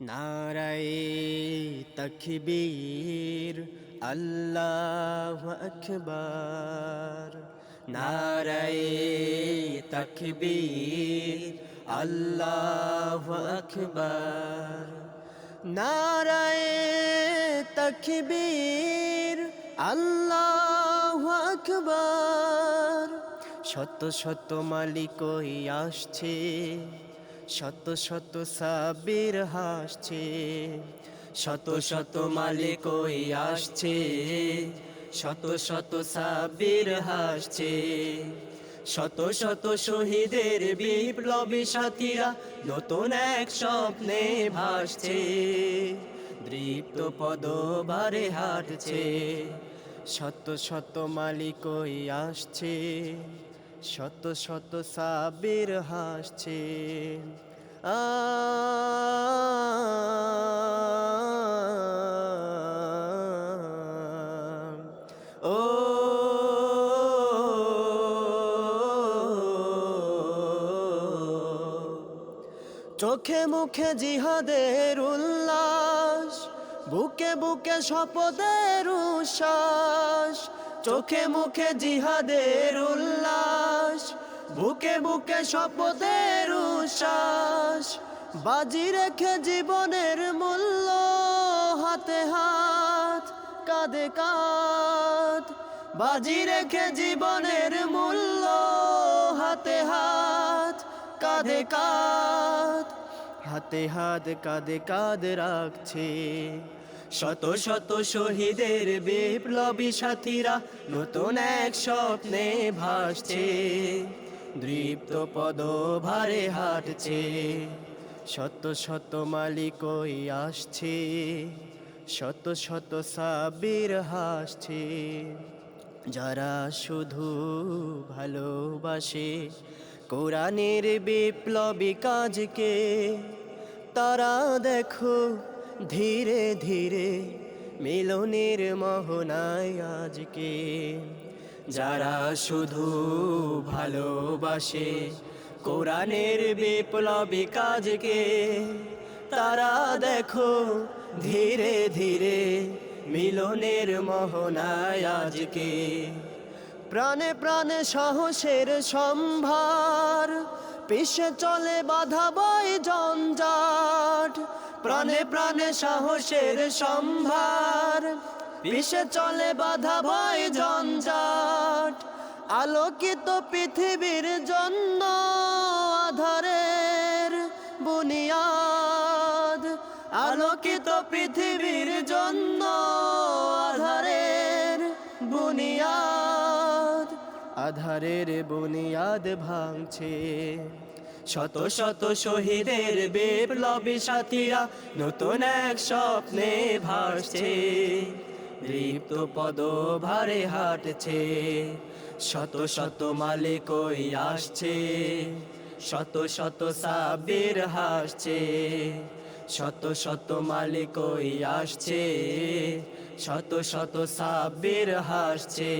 নারায়ে তকবীর, আল্লাহ আকবার। নারায়ে তকবীর, আল্লাহ আকবার। নারায়ে তকবীর, আল্লাহ আকবার। শত শত মালিকই আসছে। শত শত সাবির হাসছে, শত শত মালিকই আসছে, শত শত সাবির হাসছে, শত শত শহীদের বিপ্লবী সাথীরা নতুন এক স্বপ্নে ভাসছে, দৃপ্ত পদভারে হাঁটছে, শত শত মালিকই আসছে শত শত সাবির হাসছে। আ চোখে মুখে জিহাদের উল্লাস, বুকে বুকে শপথের উশ্বাস চোখে মুখে জিহাদের উল্লাস। বুকে বুকে শপথের উশ্বাস বাজি রেখে জীবনের মূল্য হাতে হাত, কাঁধে কাঁধ, বাজি রেখে জীবনের মূল্য হাতে হাত, কাঁধে কাঁধ, হাতে হাত, কাঁধে কাঁধ রাখছে। শত শত শহীদের বিপ্লবী সাথীরা নতুন এক স্বপ্নে ভাসছে। দৃপ্ত পদ ভারে হাঁটছে, শত শত মালিকই আসছে, শত শত সাবির হাসছে। যারা শুধু ভালোবাসে কোরআনের বিপ্লবী কাজকে, তারা দেখো ধীরে ধীরে মিলনের মোহনায় আজকে। যারা শুধু ভালোবাসে, কোরআনের বিপ্লবী কাজকে, তারা দেখো ধীরে ধীরে মিলনের মোহনায় আজকে। প্রাণে প্রাণে সাহসের সম্ভার পিছে চলে বাধা বয় জঞ্জাট। প্রাণে প্রাণে সাহসের সম্ভার পিছে চলে বাধা বয় জঞ্জাট। আলোকিত পৃথিবীর জন্য আধারের বুনিয়াদ। আলোকিত পৃথিবীর জন্য আধারের বুনিয়াদ। আধারের বুনিয়াদ ভাঙছে। শত শত শহীদের বিপ্লবী সাথীরা নতুন এক স্বপ্নে ভাসছে। দৃপ্ত পদ ভারে হাঁটছে, শত শত মালিক ওই আসছে, শত শত সাবির হাসছে, শত শত মালিক ওই আসছে, শত শত সাবির হাসছে।